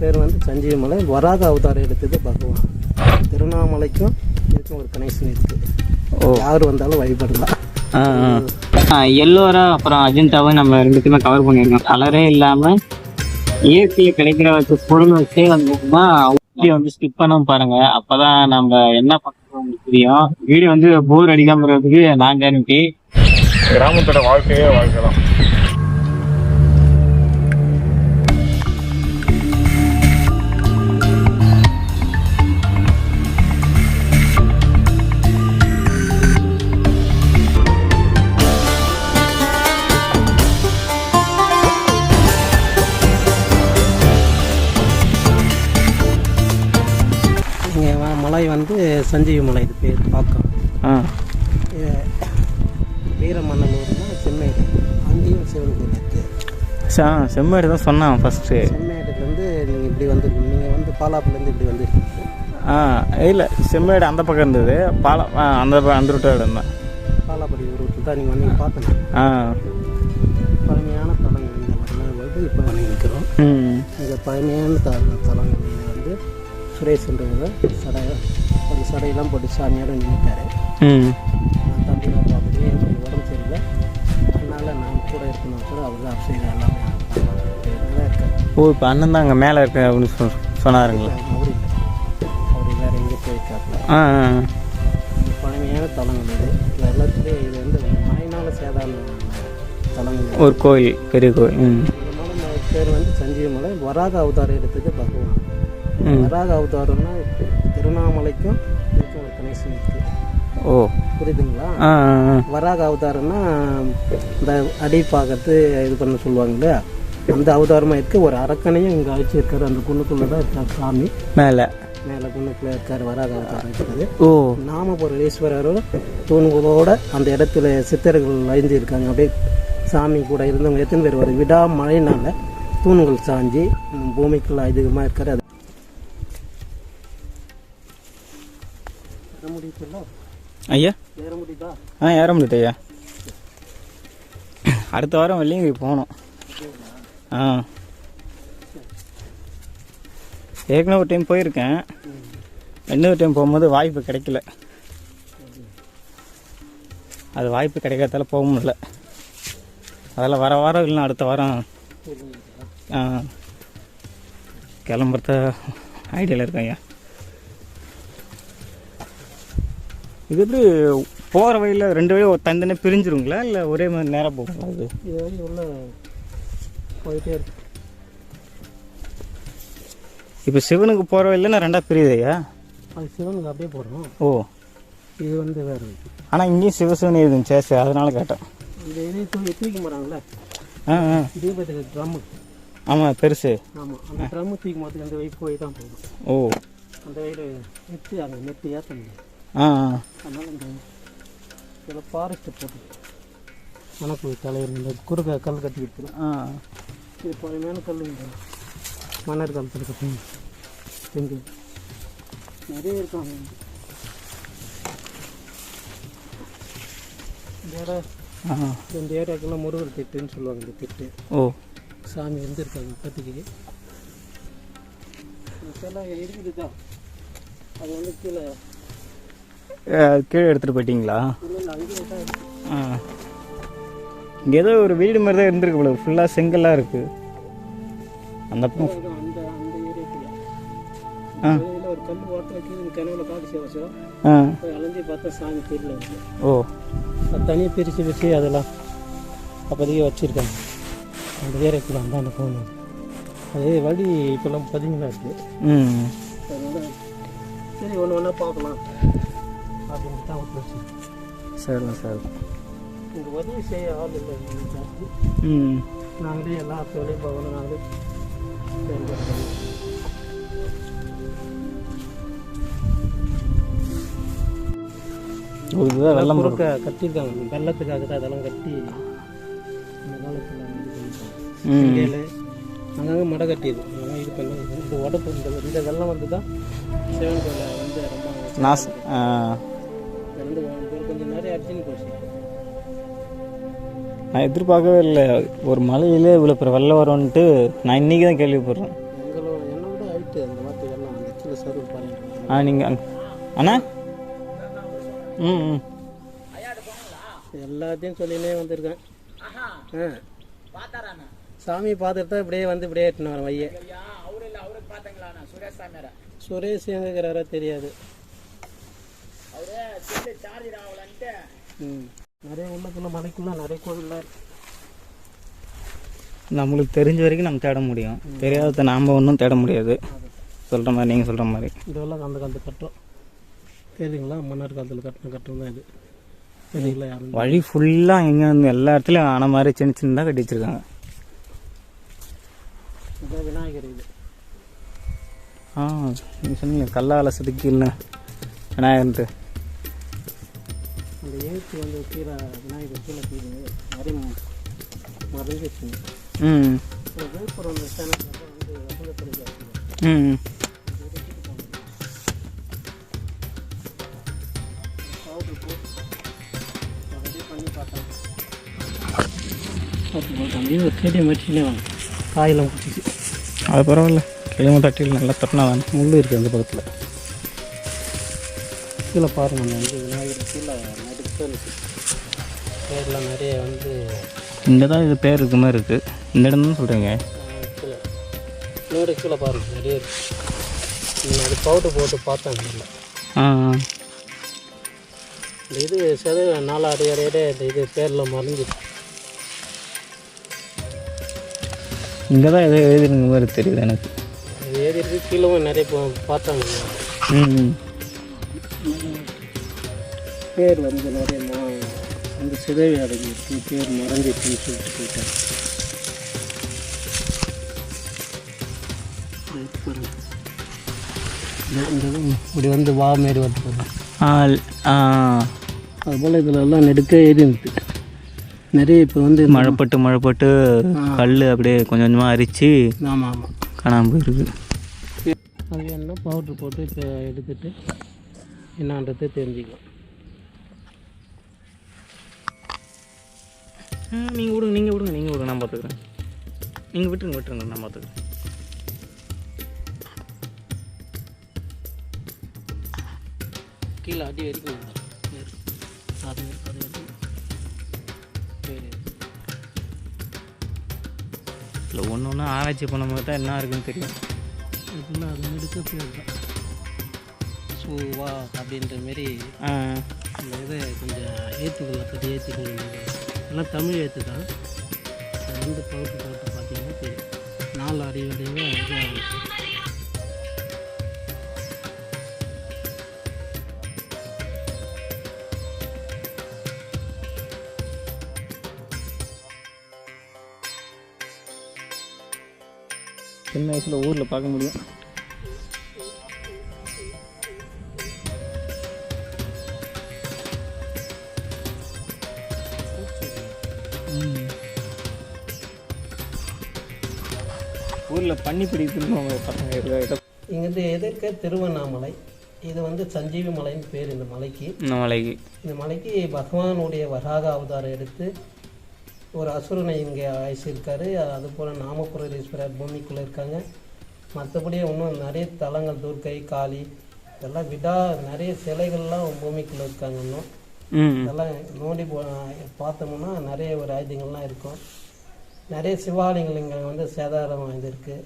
பேர் வந்து சஞ்சீவி மலை வராக அவதாரம் எடுத்தது பகவான். திருவண்ணாமலைக்கும் இதுக்கும் ஒரு கனெக்ஷன் இருக்கு. யார் வந்தாலும் வழிபடலாம். எல்லோரா அப்புறம் அஜந்தாவும் நம்ம ரெண்டுத்தையுமே கவர் பண்ணியிருக்கோம். கலரே இல்லாம இயற்கையில் கிடைக்கிற வச்சு பொருள் வச்சே வந்தோம்னா வீடியோ வந்து ஸ்கிப் பண்ணாம பாருங்க. அப்பதான் நம்ம என்ன பண்ணுறோம் தெரியும். வீடியோ வந்து போர் அடிக்காம இருக்கிறதுக்கு நான் கேரண்டி கிராமத்தோட வாழ்க்கையே வாழ்க்கை இங்கே மலை வந்து சஞ்சீவி மலை இது பேர் பார்க்கம் ஆ. இது வீரமன்னலூர்னா செம்மேடு அங்கேயும் சிவன் கோயில் இருக்குது செம்மேடு தான் சொன்னான் ஃபர்ஸ்ட்டு செம்மேடுலேருந்து நீங்கள் இப்படி வந்து நீங்கள் வந்து பாலாப்புலேருந்து இப்படி வந்து ஆ இல்லை செம்மேடு அந்த பக்கம் இருந்தது. பாலம் ஆ, அந்த அந்த ரூட்டோட இருந்தேன் பாலாப்படி ரூட்டில் தான் நீங்கள் வந்து பார்த்தேன். ஆ. பழமையான தலங்கள் இந்த மாதிரிலாம் வந்து இப்போ நிற்கிறோம் இங்கே பழமையான தலங்கள் சுரேஷ்ன்றவர் சடை ஒரு சடையெல்லாம் போட்டு சாமியோட நின்றுட்டாரு நான் தம்பி தான் பார்த்துட்டு எனக்கு உடம்பு சரியில்லை? அதனால் நான் கூட இருக்கணும் கூட அவர் தான் அபிஷேகம் எல்லாமே ஓ இப்போ அண்ணன் தான் அங்கே மேலே இருக்கு அப்படின்னு சொ சொன்னாருங்களா? அவர் இல்லை. அவர் வேறு எங்கே போயிருக்காப்புல. ஆ பழமையான தலங்கள் இது எல்லாத்துலேயும் இது வந்து மழைனால சேதாரம் தலங்கள் ஒரு கோயில் பெரிய கோயில் பேர் வந்து சஞ்சீவி மலை வராக அவதாரம் எடுத்தது பகவான். வராக அவதாரம்னா திருவண்ணாமலைக்கும் இதுக்கும் ஒரு கனெக்ஷன் ஓ. புரியுதுங்களா. வராக அவதாரம்னா இந்த அடி பார்க்கறது இது பண்ண சொல்லுவாங்க இல்லையா? அந்த அவதாரமாக இருக்கு. ஒரு அரக்கனையும் இங்கே அழைச்சிருக்காரு. அந்த குன்னுக்குள்ளே தான் இருக்கார் சாமி. மேலே. மேலே குன்னுக்குள்ளே இருக்கார் வராக அவதாரம் இருக்குது ஓ. நாமபுரம் ஈஸ்வரரோட தூண்களோட அந்த இடத்துல சித்தர்கள் அழிஞ்சு இருக்காங்க. அப்படியே சாமி கூட இருந்தவங்க எத்தனை பேர் ஒரு விடா மழைனால தூண்கள் சாஞ்சி பூமிக்குள்ள அதிகமாக இருக்காரு. ஐயா? ஏற முடியுதா ஆ ஏற முடியுது ஐயா. அடுத்த வாரம் வெள்ளியங்கிரி போகணும். ஆ. ஏற்கனவே ஒரு டைம் போயிருக்கேன். இன்னொரு டைம் போகும்போது வாய்ப்பு கிடைக்கல. அது வாய்ப்பு கிடைக்காதால போக முடியல. அதில் வர வாரம் இல்லைன்னா அடுத்த வாரம். கிளம்புறத ஐடியாவில் இருக்கேன் ஐயா. இது எப்படி போகிற வழியில் ரெண்டு வழியும் தனித்தனியாக பிரிஞ்சிருங்களா? இல்லை ஒரே மாதிரி நேராக போகுங்களா இது? இது வந்து உள்ள போயிட்டே இருக்கு. இப்போ சிவனுக்கு போகிற வழியில் நான் ரெண்டாக பிரியுது ஐயா அது சிவனுக்கு அப்படியே போடுறோம் ஓ. இது வந்து வேறு ஆனால் இங்கேயும் சிவசிவன் இருந்துச்சு சரி அதனால கேட்டேன். இந்த இதை தூக்கி தூக்க மாட்டாங்களே ஆ. ஆ தீபத்துக்கு ட்ரம்மு. ஆமாம் பெருசு. ஆமாம் அந்த ட்ரம்மு தூக்கும் போது அந்த வழி போய் தான் போகும். ஓ. அந்த வயலு நெத்தி அங்கே நெத்தி ஏற்ற முடியும் ஆ. அதனால் இந்த இதில் ஃபாரஸ்ட்டு போட்டு வணக்கம் தலைவர் இந்த குறுக்க கல் கட்டி ஆ. இது பழமையான கல் இந்த மன்னர் காலத்தில் கட்டி செஞ்சு நிறைய இருக்காங்க இந்த இந்த ஏரியாக்கெல்லாம் முருகர் திட்டுன்னு சொல்லுவாங்க இந்த திட்டு ஓ. சாமி இருந்திருக்காங்க இப்போதைக்கு இதெல்லாம் இருக்குது தான் அது வந்து கீழே கீழே எடுத்துகிட்டு போயிட்டீங்களா? ஆ இங்கே ஏதோ ஒரு வீடு மாதிரி தான் இருந்திருக்கு போல ஃபுல்லாக செங்கல்லாக இருக்குது அந்த பக்கம் ஆ. ஓ. தனியாக பிரித்து பிரித்து அதெல்லாம் அப்போதைக்கு வச்சுருக்காங்க. அந்த ஏரியாக்குள்ள அந்த அந்த போகணும் அதே வழி இப்போல்லாம் பதிங்களாக இருக்குது ம் சரி ஒன்று ஒன்றா பார்க்கலாம். அப்படின்ட்டு தான் விட்டு வச்சு சரிண்ணா சார். இங்கே உதவி செய்ய ஆள் இல்லை ஜாஸ்தி. ம். நாங்களே எல்லா வேலையும் போகணும் நாங்களே இதுதான் வெள்ளம் போகும். குறுக்க கட்டியிருக்காங்க. வெள்ளத்துக்காக தான் அதெல்லாம் கட்டி இந்த காலத்தில் இந்தியாவில் அங்கங்கே மடை கட்டியது அதெல்லாம் இது பண்ணி இந்த உடம்பு இந்த இந்த வெள்ளம் வந்து தான் சிவன் கோயிலை வந்து ரொம்ப நாஸ் கொஞ்சம் நிறைய அடிச்சுன்னு போச்சு. நான் எதிர்பார்க்கவே இல்லை. ஒரு மலையிலே இவ்வளோ பெரிய வெள்ளம் வரும்ன்ட்டு நான் இன்றைக்கி தான் கேள்விப்படுறேன். எங்களும் ஆ நீங்கள் அண்ணா? ம் ம். எல்லாத்தையும் சொல்லினே வந்திருக்கேன். ஆ. சாமி பார்த்துட்டு தான் இப்படியே வந்து இப்படியே எட்டுன்னு வரேன் வைய சுரேஷ் எங்கிறாரோ தெரியாது. நிறைய உள்ளக்குள்ள மலைக்குள்ள நிறைய கோவில்லாம் நம்மளுக்கு தெரிஞ்ச வரைக்கும் நம்ம தேட முடியும். தெரியாததை நாம் ஒன்றும் தேட முடியாது. சொல்கிற மாதிரி நீங்கள் சொல்கிற மாதிரி. இதெல்லாம் அந்த காலத்து கட்டுறோம் தெரியுங்களா மன்னர் காலத்தில் கட்டின கட்டம் தான் இது. தெரியுங்களா யாரும். வழி ஃபுல்லாக எங்கே வந்து எல்லா இடத்துலையும் ஆன மாதிரி சின்ன சின்னதாக கட்டி வச்சிருக்காங்க. இதான் விநாயகர் இது. ஆ நீங்கள் சொன்னீங்க கல்லால் செதுக்கில்ல விநாயகர்ன்ட்டு. அந்த எழுத்து வந்து கீழே விநாயகர் கீழே கீழே நிறைய மறைஞ்சிச்சுங்க ம். விழுப்புரம் வந்து ஜாஸ்தி ம். காயெல்லாம் பிடிச்சிச்சு. அது பரவாயில்ல. கிழமை தட்டியில் நல்லா தட்டினா தானே. முள் இருக்குது அந்த பக்கத்தில் கீழே பாருங்க அந்த வந்து விநாயகர் கீழே பேர்லாம் நிறைய வந்து இங்கே தான் இது பேர் இருக்க மாதிரி இருக்குது இந்த இடம் தான் சொல்கிறீங்க கீழே. இன்னொரு கீழே பாருங்க நிறைய இருக்கு. நீங்கள் அது பவுடர் போட்டு பார்த்தேன் இல்லை ஆ இந்த இது செத நாலு அடி அடையிட இந்த இது பேரில் மறைஞ்சிருக்கு இங்கே தான் எதோ எழுதிருங்க மாதிரி தெரியுது எனக்கு. இருக்கு கீழவும் நிறைய பார்த்தாங்க ம். பேர் வந்து நிறைய மா- வந்து சிதைவி அடைஞ்சிருக்கு பேர் மறைஞ்சிருக்குன்னு சொல்லிட்டு போயிட்டாங்க இப்படி வந்து வா மாரி வந்து அதுபோல் இதில் எல்லாம் நெடுக்க ஏறி இருந்துட்டு நிறைய இப்போ வந்து மழைப்பட்டு மழைப்பட்டு கல் அப்படியே கொஞ்சம் கொஞ்சமாக அரிச்சு ஆமாம் ஆமாம் காணாமல் போயிருக்கு. அது என்ன பவுட்ரு போட்டு இப்போ எடுத்துட்டு என்னான்றது தெரிஞ்சுக்கலாம். நீங்கள் விடுங்க நீங்கள் விடுங்க நீங்கள் விடுங்க நான் பார்த்துக்குறேன். நீங்கள் விட்டுருங்க விட்டுருங்க நான் பார்த்துக்குறேன். கீழே அடி வரைக்கும். அது அது இல்லை. ஒன்று ஒன்று ஆராய்ச்சி பண்ணும்போது தான் என்ன இருக்குன்னு தெரியும். இதுக்குள்ள அது நெடுக்க பேர் தான் சூவா அப்படின்ற மாரி ஆ. அந்த இதை கொஞ்சம் ஏற்றுக்கல பற்றி ஏற்றுக்கல எல்லாம் தமிழ் எழுத்து தான். அது வந்து பவுட்ரு பார்த்தீங்கன்னா தெரியும். நாலு அறிவு வரையும் இது சின்ன வயசில் ஊரில் பார்க்க முடியும். ஊரில் பண்ணி பிடிக்குன்னு பசங்க இங்கேருந்து எதிர்க்க திருவண்ணாமலை இது வந்து சஞ்சீவி மலைன்னு பேர் இந்த மலைக்கு. இந்த மலைக்கு. இந்த மலைக்கு பகவானுடைய வராக அவதாரம் எடுத்து ஒரு அசுரனை இங்கே அழைச்சிருக்காரு. அதுபோல் நாமபுரீஸ்வரர் பூமிக்குள்ளே இருக்காங்க. மற்றபடி இன்னும் நிறைய தலங்கள் துர்க்கை காளி இதெல்லாம் விடா நிறைய சிலைகள்லாம் பூமிக்குள்ளே இருக்காங்க இன்னும். இதெல்லாம் நோண்டி போ பார்த்தோம்னா நிறைய ஒரு ஆயுதங்கள்லாம் இருக்கும். நிறைய சிவாலயங்கள் இங்கே வந்து சேதாரம் வாய்ந்திருக்கு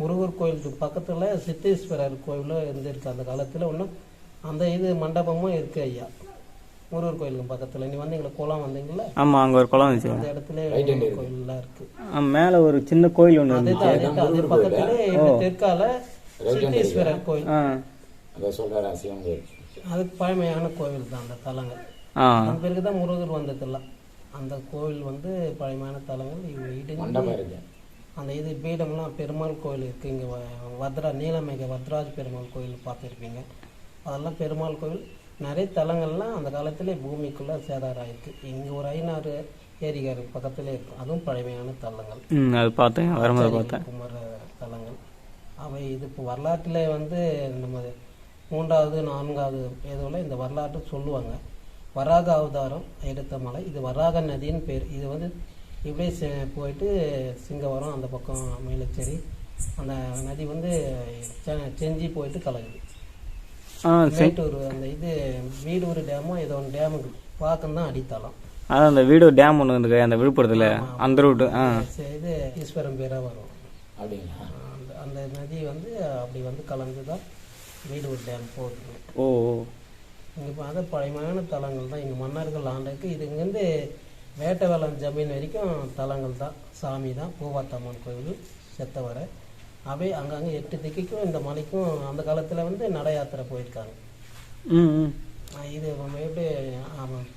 முருகர் கோயிலுக்கு பக்கத்தில் சித்தேஸ்வரர் கோயிலும் இருந்திருக்கு அந்த காலத்தில். இன்னும் அந்த இது மண்டபமும் இருக்குது ஐயா. முருகர் கோயிலுக்கு பக்கத்தில். நீ வந்தீங்களா குளம் வந்தீங்களா ஆமாம் அங்கே ஒரு குளம் இருந்துச்சு அந்த இடத்துல கோயிலெலாம் இருக்குது மேலே ஒரு சின்ன கோயில் ஒன்று அதுதான் அது பக்கத்திலே தெற்கால சித்தேஸ்வரர் கோயில். அதுக்கு பழமையான கோவில் தான் அந்த தலங்கள். அதன் பிறகு தான் முருகர் வந்ததெல்லாம். அந்த கோவில் வந்து பழமையான தலங்கள். இவங்க இடிஞ்சு அந்த இது பீடம்லாம் பெருமாள் கோயில் இருக்குது இங்கே வத்ரா நீலமேக வத்ராஜ் பெருமாள் கோயில் பார்த்துருப்பீங்க. அதெல்லாம் பெருமாள் கோவில் நிறைய தலங்கள்லாம் அந்த காலத்திலே பூமிக்குள்ளே சேதாரம் ஆயிருக்கு இங்கே ஒரு ஐநாறு ஏரிகார் பக்கத்திலே இருக்கும் அதுவும் பழமையான தலங்கள். அது பார்த்தேன். வரும்போது பார்த்தேன். குமர தலங்கள். அவை இது இப்போ வரலாற்றில் வந்து நம்ம மூன்றாவது நான்காவது ஏதோல இந்த வரலாற்று சொல்லுவாங்க. வராக அவதாரம் எடுத்த மலை. இது வராக நதின்னு பேர். இது வந்து இப்படியே செ- போயிட்டு சிங்கவரம் அந்த பக்கம் மேலச்சேரி அந்த நதி வந்து செ- செஞ்சி போயிட்டு கலகுது மேட்டூர் அந்த இது வீடூர் டேமோ ஏதோ ஒன்று டேமுக்கு பார்க்கம் தான் அடித்தளம். அதான் அந்த வீடு டேம் ஒன்று இருக்கு அந்த விழுப்புரத்தில் அந்த ரூட்டு இது ஈஸ்வரம் பேராக வரும். அப்படிங்களா? அந்த அந்த நதி வந்து அப்படி வந்து கலந்து தான் வீடூர் டேம் போகுது. ஓ ஓ. இங்கே பார்த்தா பழமையான தலங்கள் தான். இங்கே மன்னர்கள் ஆண்டுக்கு இது இங்கேருந்து வேட்டவேலம் ஜமீன் வரைக்கும் தலங்கள் தான். சாமி தான். பூவாத்தம்மன் கோவில் செத்தவரை. அப்படியே அங்கங்கே எட்டு திக்கைக்கும் இந்த மலைக்கும் அந்த காலத்தில் வந்து நட யாத்திரை போயிருக்காங்க இது எப்படி ஆமாம்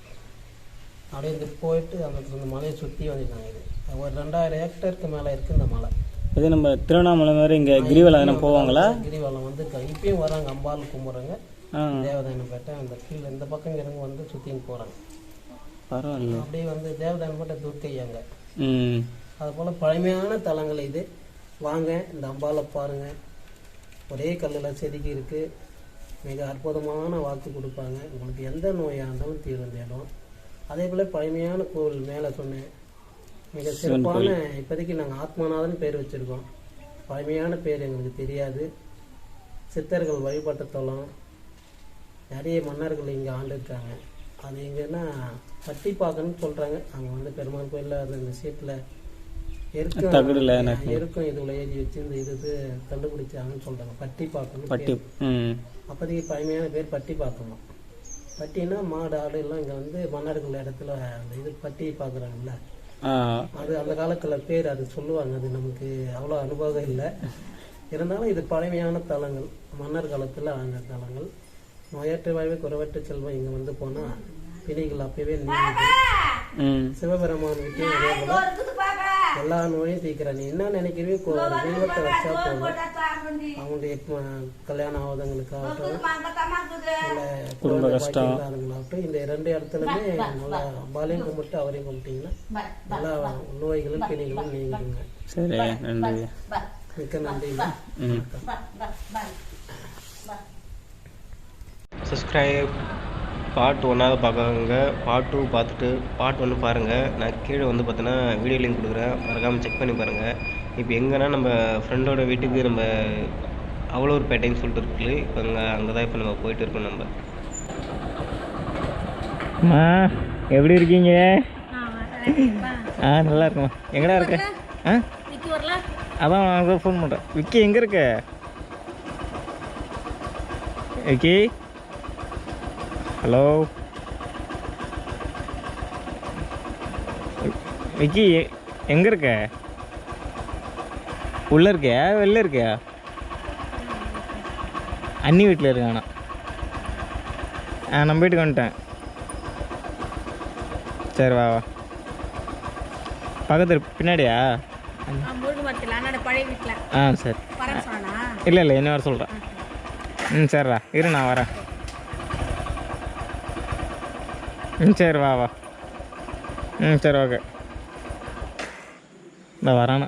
அப்படியே இந்த போயிட்டு அந்த இந்த மலையை சுற்றி வந்திருக்காங்க இது. ஒரு ரெண்டாயிரம் ஹெக்டருக்கு மேலே இருக்குது இந்த மலை. இது நம்ம திருவண்ணாமலை மாதிரி இங்கே கிரிவலம் போவாங்களா? கிரிவலம் வந்து இப்பயும் வராங்க. அம்பாள் கும்பிட்றாங்க. ஆ. தேவதானப்பேட்டை அந்த கீழே இந்த பக்கம் இறங்க வந்து சுற்றின்னு போகிறாங்க பரவாயில்ல. அப்படியே வந்து தேவதானப்பேட்டை துர்க்கையாங்க ம். அது போல் பழமையான தலங்கள் இது. வாங்க இந்த அம்பாலை பாருங்க. ஒரே கல்லில் செதுக்கி இருக்கு. மிக அற்புதமான வாக்கு கொடுப்பாங்க. உங்களுக்கு எந்த நோயாக இருந்தாலும் தீர்வு இந்த இடம். அதே போல் பழமையான கோவில் மேலே சொன்னேன். மிக சிறப்பான இப்போதைக்கு நாங்கள் ஆத்மநாதன் பேர் வச்சுருக்கோம். பழமையான பேர் எங்களுக்கு தெரியாது. சித்தர்கள் வழிபட்ட தலம். நிறைய மன்னர்கள் இங்கே ஆண்டிருக்காங்க. அது எங்கன்னா பட்டிப்பாக்கன்னு சொல்கிறாங்க அங்கே வந்து பெருமாள் கோயிலில் அந்த இந்த சீட்டில் இருக்கும் இருக்கும் இதுல எழுதி வச்சு இந்த இது கண்டுபிடிச்சாங்கன்னு சொல்கிறாங்க பட்டி ம். அப்போதைக்கு பழமையான பேர் பட்டி பார்க்கணும் பட்டினா மாடு ஆடு எல்லாம் இங்கே வந்து மன்னர்கள் இடத்துல அந்த இது பட்டி பார்க்குறாங்கல்ல அது அந்த காலத்தில் பேர் அது சொல்லுவாங்க. அது நமக்கு அவ்வளோ அனுபவம் இல்லை. இருந்தாலும் இது பழமையான தலங்கள். மன்னர் காலத்தில் ஆன தலங்கள். நோயற்ற வாழ்வே குறைவற்ற செல்வம் இங்கே வந்து போனால் பிணிகள் அப்பவே சிவபெருமான் போல எல்லா நோயும் தீர்க்கிறான் நீ என்ன நினைக்கிறவே ஒரு தெய்வத்தை வச்சா போதும் அவங்களுடைய கல்யாணம் ஆகுதவங்களுக்காகட்டும் இல்லை குடும்ப கஷ்டம் இல்லாதவங்களாகட்டும் இந்த ரெண்டு இடத்துலையுமே நல்லா அம்பாலையும் கும்பிட்டு அவரையும் கும்பிட்டீங்கன்னா எல்லா நோய்களும் பிணிகளும் நீங்கிடுங்க சரி நன்றி மிக்க நன்றி சப்ஸ்கிரைப் பார்ட் ஒன்றாவது பார்க்குறவங்க பார்ட் டூ பார்த்துட்டு பார்ட் ஒன்று பாருங்கள் நான் கீழே வந்து பார்த்தீங்கன்னா வீடியோ லிங்க் கொடுக்குறேன். மறக்காமல் செக் பண்ணி பாருங்கள் இப்போ எங்கன்னா நம்ம ஃப்ரெண்டோட வீட்டுக்கு நம்ம அவ்வளோ ஒரு பேட்டைன்னு சொல்லிட்டு இருக்குது இப்போ அங்கே அங்கே தான் இப்போ நம்ம போயிட்டு இருக்கோம் நம்ம. அம்மா எப்படி இருக்கீங்க? ஆ நல்லா இருக்குமா எங்கடா இருக்க? ஆ? அதான் நான் ஃபோன் பண்ணுறேன் விக்கி எங்கே இருக்க? விக்கி? ஹலோ விக்கி எங்க இருக்க? உள்ள இருக்கியா? வெளில இருக்கியா? அண்ணி வீட்டில் இருக்கானா? ஆ நம்ம வீட்டுக்கு வந்துட்டேன். சரி வா வா. பக்கத்து பின்னாடியா? ஆ சரி. இல்லை இல்லை என்ன வர சொல்கிறேன் ம் சரிடா இரு நான் வரேன். ம் சரி வா வா. ம் சரி ஓகே. இந்த வரானா